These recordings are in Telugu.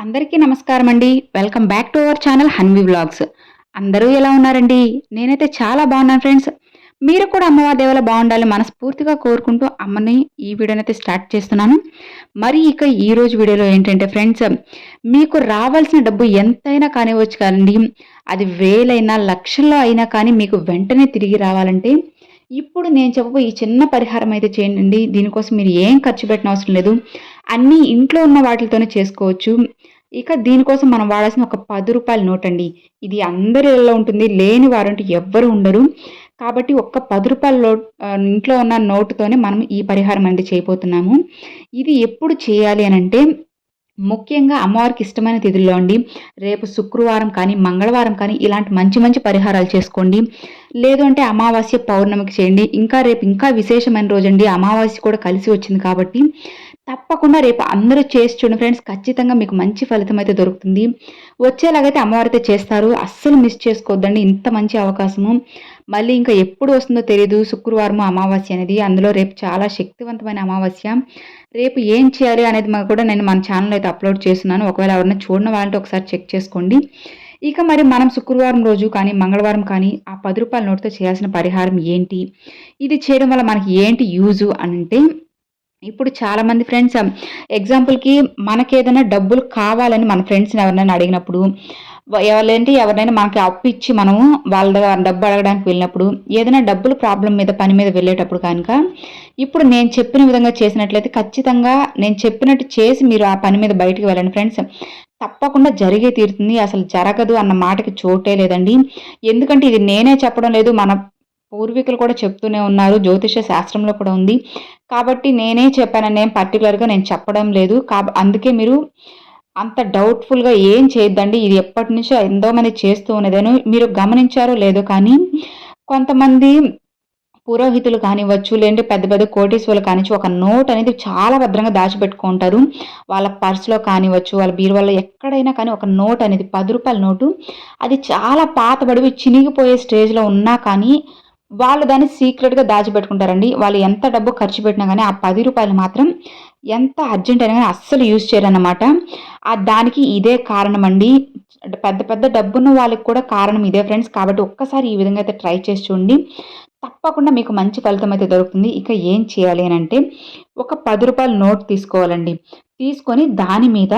అందరికీ నమస్కారం అండి welcome back to our channel Hanvi vlogs అందరూ ఎలా ఉన్నారండి? నేనైతే చాలా బాగున్నాను ఫ్రెండ్స్ మీరు కూడా అమ్మవారి దేవల బాగుండాలి మనస్ఫూర్తిగా కోరుకుంటూ అమ్మని ఈ వీడియోనైతే స్టార్ట్ చేస్తున్నాను. మరి ఇక ఈ రోజు వీడియోలో ఏంటంటే ఫ్రెండ్స్ మీకు రావాల్సిన డబ్బు ఎంతైనా కానివ్వచ్చు కానండి అది వేలైనా లక్షల్లో అయినా కానీ మీకు వెంటనే తిరిగి రావాలంటే ఇప్పుడు నేను చెప్పబోయే ఈ చిన్న పరిహారం అయితే చేయండి. దీనికోసం మీరు ఏం ఖర్చు పెట్టిన అవసరం లేదు. అన్నీ ఇంట్లో ఉన్న వాటితోనే చేసుకోవచ్చు. ఇక దీనికోసం మనం వాడాల్సిన ఒక పది రూపాయల నోట్ అండి ఇది అందరి ఇళ్ళలో ఉంటుంది. లేని వారంటే ఎవ్వరు ఉండరు. కాబట్టి ఒక్క పది రూపాయల నోట్ ఇంట్లో ఉన్న నోటుతోనే మనం ఈ పరిహారం అనేది చేయబోతున్నాము. ఇది ఎప్పుడు చేయాలి అని అంటే ముఖ్యంగా అమ్మవారికి ఇష్టమైన తిథుల్లో అండి. రేపు శుక్రవారం కానీ మంగళవారం కానీ ఇలాంటి మంచి మంచి పరిహారాలు చేసుకోండి. లేదు అంటే అమావాస్య పౌర్ణమికి చేయండి. ఇంకా రేపు ఇంకా విశేషమైన రోజండి. అమావాస్య కూడా కలిసి వచ్చింది కాబట్టి తప్పకుండా రేపు అందరూ చేసి చూడండి ఫ్రెండ్స్. ఖచ్చితంగా మీకు మంచి ఫలితం అయితే దొరుకుతుంది. వచ్చేలాగైతే అమ్మవారితో చేస్తారు. అస్సలు మిస్ చేసుకోవద్దండి. ఇంత మంచి అవకాశము. మళ్ళీ ఇంకా ఎప్పుడు వస్తుందో తెలియదు శుక్రవారం అమావాస్య అనేది. అందులో రేపు చాలా శక్తివంతమైన అమావాస్య. రేపు ఏం చేయాలి అనేది కూడా నేను మన ఛానల్ అయితే అప్లోడ్ చేస్తున్నాను. ఒకవేళ ఎవరైనా చూడని వాళ్ళంటే ఒకసారి చెక్ చేసుకోండి. ఇక మరి మనం శుక్రవారం రోజు కానీ మంగళవారం కానీ ఆ పది రూపాయల నోటుతో చేయాల్సిన పరిహారం ఏంటి? ఇది చేయడం వల్ల మనకి ఏంటి యూజు అంటే ఇప్పుడు చాలామంది ఫ్రెండ్స్ ఎగ్జాంపుల్కి మనకి ఏదైనా డబ్బులు కావాలని మన ఫ్రెండ్స్ని ఎవరినైనా అడిగినప్పుడు ఎవరంటే ఎవరినైనా మనకి అప్పు ఇచ్చి మనము వాళ్ళ డబ్బు అడగడానికి వెళ్ళినప్పుడు ఏదైనా డబ్బులు ప్రాబ్లం మీద పని మీద వెళ్ళేటప్పుడు కనుక ఇప్పుడు నేను చెప్పిన విధంగా చేసినట్లయితే ఖచ్చితంగా నేను చెప్పినట్టు చేసి మీరు ఆ పని మీద బయటకు వెళ్ళండి ఫ్రెండ్స్. తప్పకుండా జరిగే తీరుతుంది అసలు జరగదు అన్న మాటకి చోటే లేదండి. ఎందుకంటే ఇది నేనే చెప్పడం లేదు మన పూర్వీకులు కూడా చెప్తూనే ఉన్నారు జ్యోతిష శాస్త్రంలో కూడా ఉంది. కాబట్టి నేనే చెప్పానని నేను పర్టికులర్గా నేను చెప్పడం లేదు. కాబ అందుకే మీరు అంత డౌట్ఫుల్గా ఏం చేయొద్దండి. ఇది ఎప్పటి నుంచో ఎంతో మంది చేస్తూ ఉన్నదేను. మీరు గమనించారో లేదో కానీ కొంతమంది పురోహితులు కానివ్వచ్చు లేదంటే పెద్ద పెద్ద కోటీశ్వరులు కానివచ్చు ఒక నోట్ అనేది చాలా భద్రంగా దాచిపెట్టుకుంటారు. వాళ్ళ పర్సులో కానివ్వచ్చు వాళ్ళ బీరువాలో ఎక్కడైనా కానీ ఒక నోట్ అనేది పది రూపాయల నోటు అది చాలా పాతబడివి చినిగిపోయే స్టేజ్లో ఉన్నా కానీ వాళ్ళు దాన్ని సీక్రెట్గా దాచిపెట్టుకుంటారండి. వాళ్ళు ఎంత డబ్బు ఖర్చు పెట్టినా కానీ ఆ పది రూపాయలు మాత్రం ఎంత అర్జెంట్ అయినా కానీ అస్సలు యూజ్ చేయరన్నమాట. ఆ దానికి ఇదే కారణం అండి పెద్ద పెద్ద డబ్బున్న వాళ్ళకి కూడా కారణం ఇదే ఫ్రెండ్స్. కాబట్టి ఒక్కసారి ఈ విధంగా అయితే ట్రై చేసి చూడండి. తప్పకుండా మీకు మంచి ఫలితం అయితే దొరుకుతుంది. ఇక ఏం చేయాలి అని అంటే ఒక పది రూపాయల నోట్ తీసుకోవాలండి. తీసుకొని దాని మీద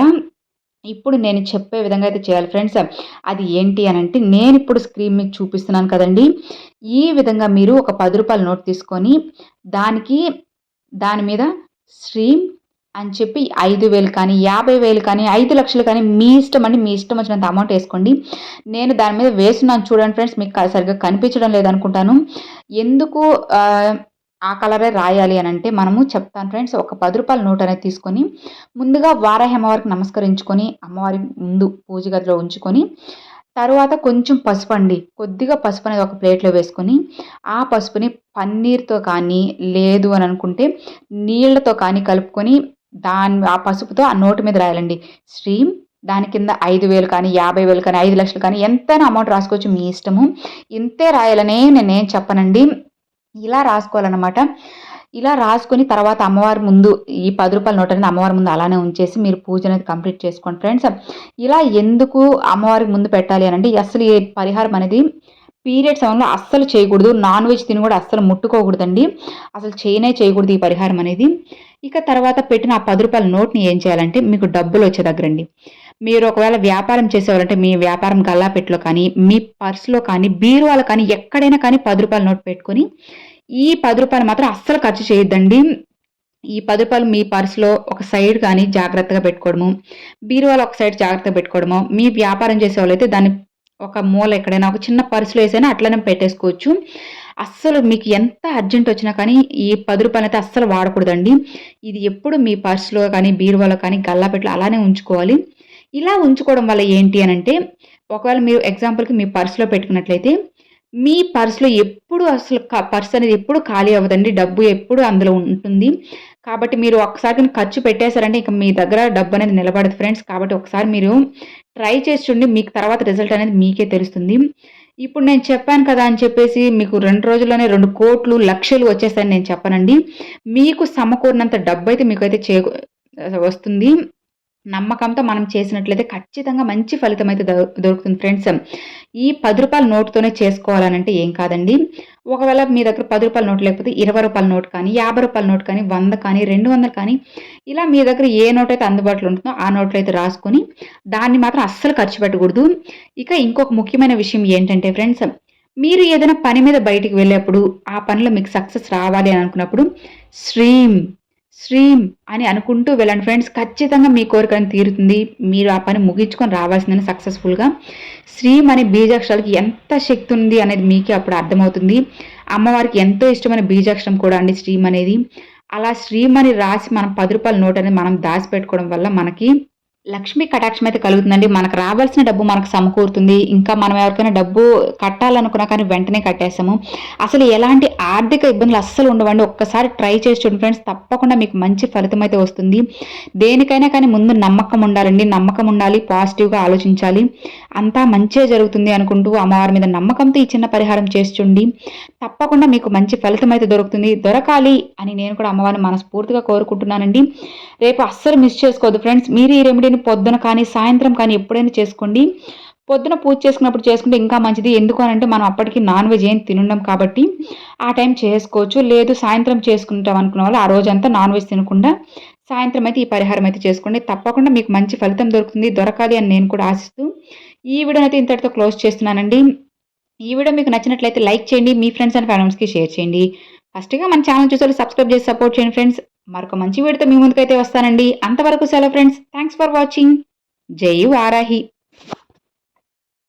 ఇప్పుడు నేను చెప్పే విధంగా అయితే చేయాలి. ఫ్రెండ్స్ అది ఏంటి అని అంటే నేను ఇప్పుడు స్క్రీన్ మీకు చూపిస్తున్నాను కదండి. ఈ విధంగా మీరు ఒక పది రూపాయల నోట్ తీసుకొని దానికి దాని మీద స్ట్రీమ్ అని చెప్పి ఐదు వేలు కానీ యాభై వేలు కానీ ఐదు లక్షలు కానీ మీ ఇష్టం అండి. మీ ఇష్టం వచ్చినంత అమౌంట్ వేసుకోండి. నేను దాని మీద వేస్తున్నాను చూడండి ఫ్రెండ్స్ మీకు సరిగ్గా కనిపించడం లేదనుకుంటాను ఎందుకు ఆ కలరే రాయాలి అని అంటే మనము చెప్తాను ఫ్రెండ్స్ ఒక పది రూపాయల నోట్ అనేది తీసుకొని ముందుగా వారాహి అమ్మవారికి నమస్కరించుకొని అమ్మవారి ముందు పూజ గదిలో ఉంచుకొని తర్వాత కొంచెం పసుపు అండి. కొద్దిగా పసుపు అనేది ఒక ప్లేట్లో వేసుకొని ఆ పసుపుని పన్నీర్తో కానీ లేదు అని అనుకుంటే నీళ్ళతో కానీ కలుపుకొని దాని ఆ పసుపుతో ఆ నోటు మీద రాయాలండి. శ్రీం దాని కింద ఐదు వేలు కానీ యాభై వేలు కానీ ఐదు లక్షలు కానీ ఎంతైనా అమౌంట్ రాసుకోవచ్చు మీ ఇష్టము. ఇంతే రాయాలనే నేనేం చెప్పనండి. ఇలా రాసుకోవాలన్నమాట. ఇలా రాసుకొని తర్వాత అమ్మవారి ముందు ఈ పది రూపాయల నోట్ అనేది అమ్మవారి ముందు అలానే ఉంచేసి మీరు పూజ అనేది కంప్లీట్ చేసుకోండి ఫ్రెండ్స్. ఇలా ఎందుకు అమ్మవారికి ముందు పెట్టాలి అని అసలు ఈ పరిహారం అనేది పీరియడ్ సమయంలో అస్సలు చేయకూడదు. నాన్ వెజ్ తిని కూడా అస్సలు ముట్టుకోకూడదండి. అసలు చేయనే చేయకూడదు ఈ పరిహారం అనేది. ఇక తర్వాత పెట్టిన ఆ పది రూపాయల నోట్ని ఏం చేయాలంటే మీకు డబ్బులు వచ్చే దగ్గరండి మీరు ఒకవేళ వ్యాపారం చేసేవారంటే మీ వ్యాపారం గల్లాపెట్టులో కానీ మీ పర్సులో కానీ బీరువాలో కానీ ఎక్కడైనా కానీ పది రూపాయల నోట్ పెట్టుకొని ఈ పది రూపాయలు మాత్రం అస్సలు ఖర్చు చేయొద్దండి. ఈ పది రూపాయలు మీ పర్సులో ఒక సైడ్ కానీ జాగ్రత్తగా పెట్టుకోవడము బీరువాలో ఒక సైడ్ జాగ్రత్తగా పెట్టుకోవడము మీ వ్యాపారం చేసే వాళ్ళైతే దాన్ని ఒక మూల ఎక్కడైనా ఒక చిన్న పర్సులో వేసైనా అట్లనే పెట్టేసుకోవచ్చు. అస్సలు మీకు ఎంత అర్జెంట్ వచ్చినా కానీ ఈ పది రూపాయలు అయితే అస్సలు వాడకూడదండి. ఇది ఎప్పుడు మీ పర్సులో కానీ బీరువాలో కానీ గల్లాపెట్లో అలానే ఉంచుకోవాలి. ఇలా ఉంచుకోవడం వల్ల ఏంటి అని అంటే ఒకవేళ మీరు ఎగ్జాంపుల్కి మీ పర్సులో పెట్టుకున్నట్లయితే మీ పర్సులో ఎప్పుడు అసలు పర్స్ అనేది ఎప్పుడు ఖాళీ అవ్వదండి. డబ్బు ఎప్పుడు అందులో ఉంటుంది. కాబట్టి మీరు ఒకసారి ఖర్చు పెట్టేశారంటే ఇక మీ దగ్గర డబ్బు అనేది నిలబడదు ఫ్రెండ్స్. కాబట్టి ఒకసారి మీరు ట్రై చేసి చూడండి మీకు తర్వాత రిజల్ట్ అనేది మీకే తెలుస్తుంది. ఇప్పుడు నేను చెప్పాను కదా అని చెప్పేసి మీకు రెండు రోజుల్లోనే రెండు కోట్లు లక్షలు వచ్చేస్తాయని నేను చెప్పనండి. మీకు సమకూరినంత డబ్బు అయితే మీకు అయితే చే వస్తుంది. నమ్మకంతో మనం చేసినట్లయితే ఖచ్చితంగా మంచి ఫలితం అయితే దొరుకుతుంది ఫ్రెండ్స్. ఈ పది రూపాయల నోటుతోనే చేసుకోవాలనంటే ఏం కాదండి. ఒకవేళ మీ దగ్గర పది రూపాయల నోట్ లేకపోతే ఇరవై రూపాయల నోట్ కానీ యాభై రూపాయల నోట్ కానీ వంద కానీ రెండు వందలు కానీ ఇలా మీ దగ్గర ఏ నోట్ అయితే అందుబాటులో ఉంటుందో ఆ నోట్లో అయితే రాసుకొని దాన్ని మాత్రం అస్సలు ఖర్చు పెట్టకూడదు. ఇక ఇంకొక ముఖ్యమైన విషయం ఏంటంటే ఫ్రెండ్స్ మీరు ఏదైనా పని మీద బయటికి వెళ్ళేప్పుడు ఆ పనిలో మీకు సక్సెస్ రావాలి అని అనుకున్నప్పుడు శ్రీం శ్రీం అని అనుకుంటూ వెళ్ళండి ఫ్రెండ్స్. ఖచ్చితంగా మీ కోరికను తీరుతుంది. మీరు ఆ పని ముగించుకొని రావాల్సిందని సక్సెస్ఫుల్గా శ్రీం అనే బీజాక్షరాలకి ఎంత శక్తి ఉంది అనేది మీకే అప్పుడు అర్థమవుతుంది. అమ్మవారికి ఎంతో ఇష్టమైన బీజాక్షరం కూడా అండి శ్రీం అనేది. అలా శ్రీం అని రాసి మనం పది రూపాయల నోట్ అనేది మనం దాచిపెట్టుకోవడం వల్ల మనకి లక్ష్మీ కటాక్షం అయితే కలుగుతుందండి. మనకు రావాల్సిన డబ్బు మనకు సమకూరుతుంది. ఇంకా మనం ఎవరికైనా డబ్బు కట్టాలనుకున్నా కానీ వెంటనే కట్టేస్తాము. అసలు ఎలాంటి ఆర్థిక ఇబ్బందులు అస్సలు ఉండవండి. ఒక్కసారి ట్రై చేసి చూడండి ఫ్రెండ్స్. తప్పకుండా మీకు మంచి ఫలితం అయితే వస్తుంది. దేనికైనా కానీ ముందు నమ్మకం ఉండాలండి. నమ్మకం ఉండాలి. పాజిటివ్గా ఆలోచించాలి. అంతా మంచే జరుగుతుంది అనుకుంటూ అమ్మవారి మీద నమ్మకంతో ఈ చిన్న పరిహారం చేసి చూడండి. తప్పకుండా మీకు మంచి ఫలితం అయితే దొరుకుతుంది. దొరకాలి అని నేను కూడా అమ్మవారిని మనస్ఫూర్తిగా కోరుకుంటున్నానండి. రేపు అస్సలు మిస్ చేసుకోవద్దు ఫ్రెండ్స్. మీరు ఈ రెమెడీని పొద్దున కానీ సాయంత్రం కానీ ఎప్పుడైనా చేసుకోండి. పొద్దున పూజ చేసుకున్నప్పుడు చేసుకుంటే ఇంకా మంచిది. ఎందుకు అని అంటే మనం అప్పటికి నాన్ వెజ్ ఏం తినుండం కాబట్టి ఆ టైం చేసుకోవచ్చు. లేదు సాయంత్రం చేసుకుంటాం అనుకున్న వాళ్ళు ఆ రోజంతా నాన్ వెజ్ తినకుండా సాయంత్రం అయితే ఈ పరిహారం అయితే చేసుకోండి. తప్పకుండా మీకు మంచి ఫలితం దొరుకుతుంది. దొరకాలి అని నేను కూడా ఆశిస్తూ ఈ వీడియోని అయితే ఇంతటితో క్లోజ్ చేస్తున్నానండి. ఈ వీడియో మీకు నచ్చినట్లయితే లైక్ చేయండి. మీ ఫ్రెండ్స్ అండ్ ఫ్యామిలీస్కి షేర్ చేయండి. ఫస్ట్గా మన ఛానల్ చూసారు సబ్స్క్రైబ్ చేసి సపోర్ట్ చేయండి ఫ్రెండ్స్. మరొక మంచి వీడితో మీ ముందుకైతే వస్తానండి. అంతవరకు సెలవు ఫ్రెండ్స్. Thanks for watching. జై వారాహి.